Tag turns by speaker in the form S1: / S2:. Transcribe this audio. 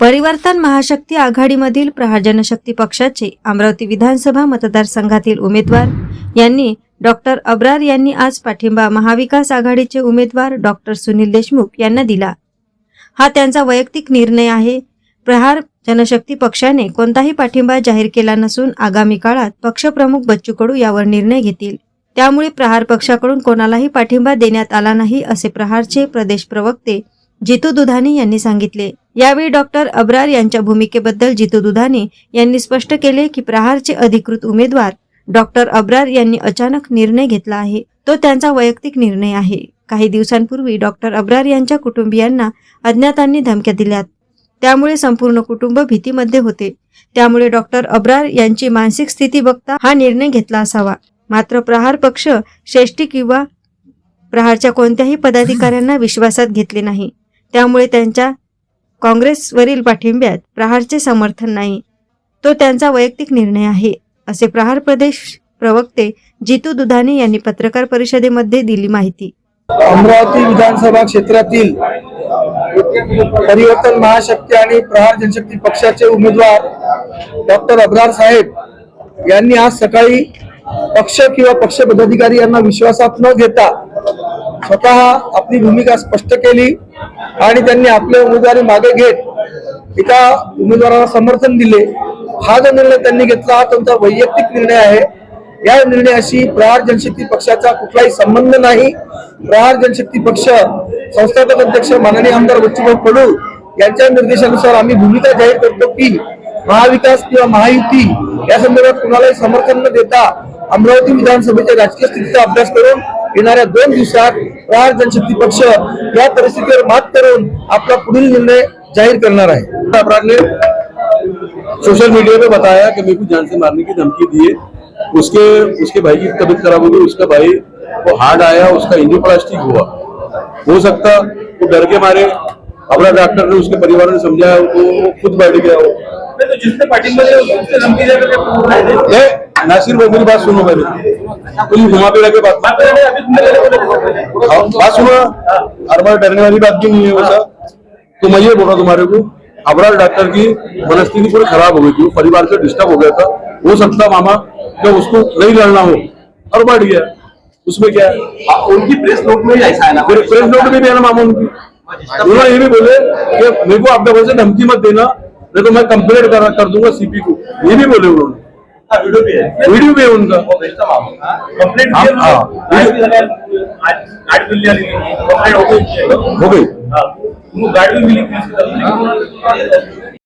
S1: परिवर्तन महाशक्ती आघाडीमधील प्रहार जनशक्ती पक्षाचे अमरावती विधानसभा मतदारसंघातील उमेदवार यांनी डॉक्टर अब्रार यांनी आज पाठिंबा महाविकास आघाडीचे उमेदवार डॉक्टर सुनील देशमुख यांना दिला. हा त्यांचा वैयक्तिक निर्णय आहे. प्रहार जनशक्ती पक्षाने कोणताही पाठिंबा जाहीर केला नसून आगामी काळात पक्षप्रमुख बच्चू कडू यावर निर्णय घेतील. त्यामुळे प्रहार पक्षाकडून कोणालाही पाठिंबा देण्यात आला नाही असे प्रहारचे प्रदेश प्रवक्ते जितू दुधानी यांनी सांगितले. यावेळी डॉक्टर अब्रार यांच्या भूमिकेबद्दल जितू दुधानी यांनी स्पष्ट केले की प्रहारचे अधिकृत उमेदवार डॉक्टर अब्रार यांनी अचानक निर्णय घेतला आहे. तो त्यांचा वैयक्तिक निर्णय आहे. काही दिवसांपूर्वी डॉक्टर अब्रार यांच्या कुटुंबियांना अज्ञातांनी धमक्या दिल्यात. त्यामुळे संपूर्ण कुटुंब भीतीमध्ये होते. त्यामुळे डॉक्टर अब्रार यांची मानसिक स्थिती बघता हा निर्णय घेतला असावा. मात्र प्रहार पक्ष श्रेष्ठी किंवा प्रहारच्या कोणत्याही पदाधिकाऱ्यांना विश्वासात घेतले नाही. त्यामुळे त्यांच्या काँग्रेसवरील पाठिंब्यात प्रहारचे समर्थन नाही. तो त्यांचा वैयक्तिक निर्णय आहे असे प्रहार प्रदेश प्रवक्ते जितू दुधाने यांनी पत्रकार परिषदेमध्ये दिली माहिती.
S2: अमरावती विधानसभा क्षेत्रातील परिवर्तन महाशक्ती आणि प्रहार जनशक्ती पक्षाचे उमेदवार डॉक्टर अब्रार साहेब यांनी आज सकाळी पक्ष किंवा पक्ष पदाधिकारी यांना विश्वासात न घेता स्वतः आपली भूमिका स्पष्ट केली आणि त्यांनी आपले उमेदवारी मागे घेत एका उमेदवाराला समर्थन दिले. हा जो निर्णय त्यांनी घेतला हा त्यांचा वैयक्तिक निर्णय आहे. या निर्णयाशी प्रहार जनशक्ती पक्षाचा कुठलाही संबंध नाही. प्रहार जनशक्ती पक्ष संस्थापक अध्यक्ष माननीय आमदार बच्चूभाऊ कडू यांच्या निर्देशानुसार आम्ही भूमिका जाहीर करतो की महाविकास किंवा महायुती या संदर्भात कुणालाही समर्थन न देता अमरावती विधानसभेच्या राजकीय स्थितीचा अभ्यास करून येणाऱ्या दोन दिवसात प्रहार जनशक्ती पक्ष या परिस्थितीवर मात करून आपला पुढील निर्णय जाहीर करणार आहे.
S3: अपराध ने सोशल मीडिया पे बताया कि मेरे को जान से मारने की धमकी दी है। उसके उसके भाई की तबीयत खराब हो गई उसका भाई वो हार्ड आया उसका इंजियोप्लास्टिक हुआ। हो सकता वो डर के मारे अपना डॉक्टर ने उसके परिवार ने समझाया वो वो खुद बैठ गया वो
S4: तो जिसने पार्टी में
S3: नासिर भाई मेरी बात सुनो पहले। तुम घुमा फिरा के बात
S4: बात कर रहे हैं।
S3: हाँ, बात सुनो। हर बार डरने वाली बात भी नहीं है वैसा तो मैं ये बोल रहा तुम्हारे को। अबरार डॉक्टर की मनस्थिति पूरी खराब हो गई थी। परिवार से डिस्टर्ब हो गया था। हो सकता मामा कि उसको नहीं लड़ना हो और बढ़ गया। उसमें क्या है?
S4: उनकी प्रेस नोट में ऐसा है ना?
S3: फिर प्रेस नोट में भी है ना मामा उनकी? उन्होंने ये भी बोले कि मेरे को आपके वजह से धमकी मत देना। नहीं तो मैं कंप्लेंट कर, कर दूँगा सीपी को। ये भी बोले उन्होंने।
S4: वीडियो भी है
S3: वीडियो भी है उनका
S4: वो भेजता हूँ? आपको। कंप्लेंट
S3: हाँ, हाँ।
S4: गाड़ी भी लगा- आज गाड़ी मिल जाएगी कंप्लेंट हो गई
S3: हो गई
S4: हाँ. उनको गाड़ी भी मिली पुलिस की तरफ से